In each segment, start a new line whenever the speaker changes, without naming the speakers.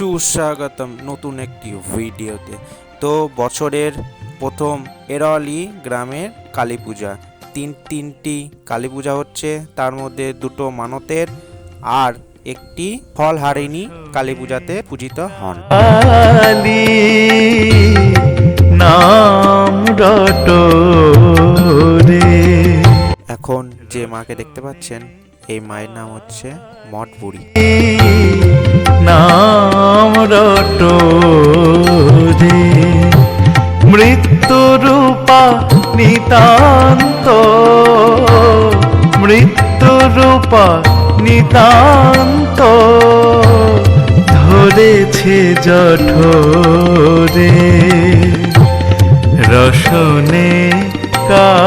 সুস্বাগতম নতুন একটি ভিডিওতে। তো বছরের প্রথম এরওয়ালি গ্রামের কালী পূজা। তিন তিনটি কালী পূজা হচ্ছে তার মধ্যে দুটো মানতের আর একটি ফল হারিণী কালী পূজাতে পূজিত হন।
নাম
এখন যে মাকে দেখতে পাচ্ছেন এই মায়ের নাম হচ্ছে মঠ বুড়ি
নাম রটো রে মৃত্যু রূপা নিতান্ত। মৃত্যু রূপা নিতান্ত। ধরেছে জঠরে রসনে কালী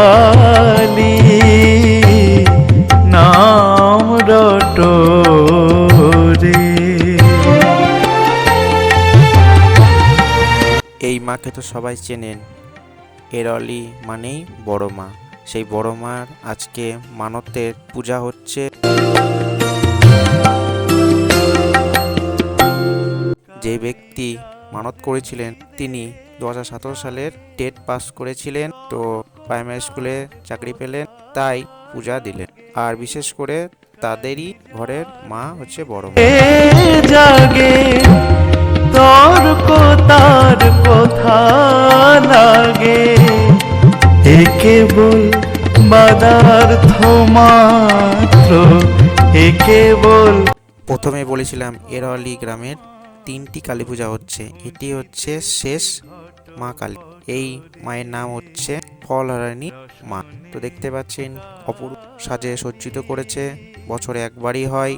এই মাকে তো সবাই চেনেন। এরলি মানেই বড় মা। সেই বড় মার আজকে মানতের পূজা হচ্ছে। যে ব্যক্তি মানত করেছিলেন, তিনি দু হাজার সতেরো সালের টেট পাস করেছিলেন, তো প্রাইমারি স্কুলে চাকরি পেলেন, তাই পূজা দিলেন। আর বিশেষ করে তাদেরই ঘরের মা হচ্ছে বড় মা।
তর্ক তার কথা লাগে। এ কেবল বাদার্থ মাত্র এ কেবল
প্রথমে বলেছিলাম এরওয়ালি গ্রামের তিনটি কালী পূজা হচ্ছে। এটি হচ্ছে শেষ মা কালী। এই মায়ের নাম হচ্ছে ফলহারানী মা। তো দেখতে পাচ্ছেন অপরূপ সাজে সজ্জিত করেছে। বছরে একবারই হয়।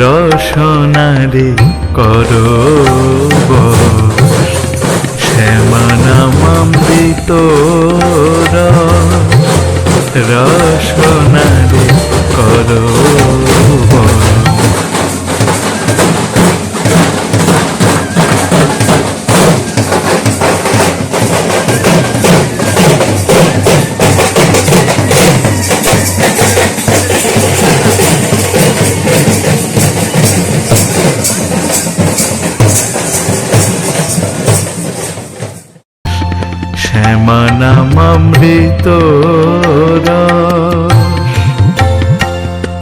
রসনারে কর শ্যামানামৃত রসনারে করো শ্যামানামৃত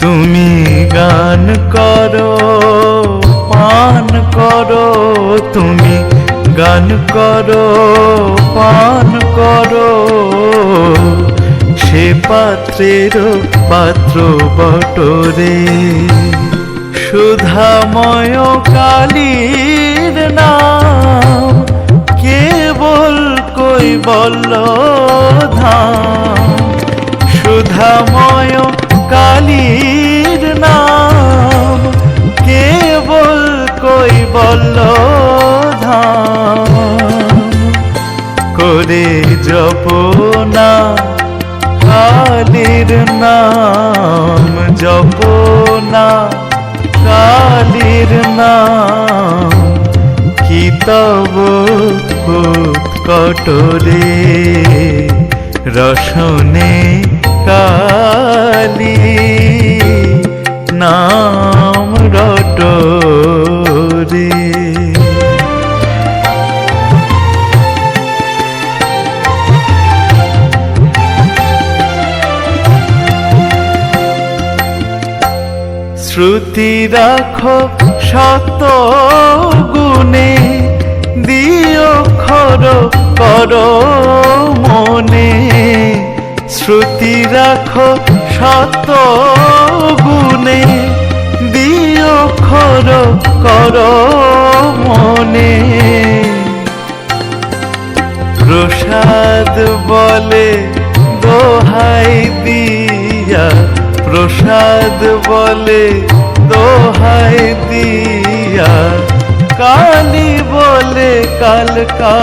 তুমি গান করো, পান করো, তুমি গান করো, পান করো। সে পাত্রের পাত্র বটরে, সুধাময় কালীর নাম। বলল সুধাময় কালীর নাম, কেবল কই ধাম করে জপনা কালীর নাম জপনা কালীর নাম, কি তব কটরে রসনে কালি নাম রটরে। শ্রুতি রাখো শত গুণে দিও খর, কর মনে। শ্রুতি রাখো শত গুণে। দিও খর, কর মনে। প্রসাদ বলে দোহাই দিয়া। প্রসাদ বলে দোহাই দিয়া। কালী বলে কালকা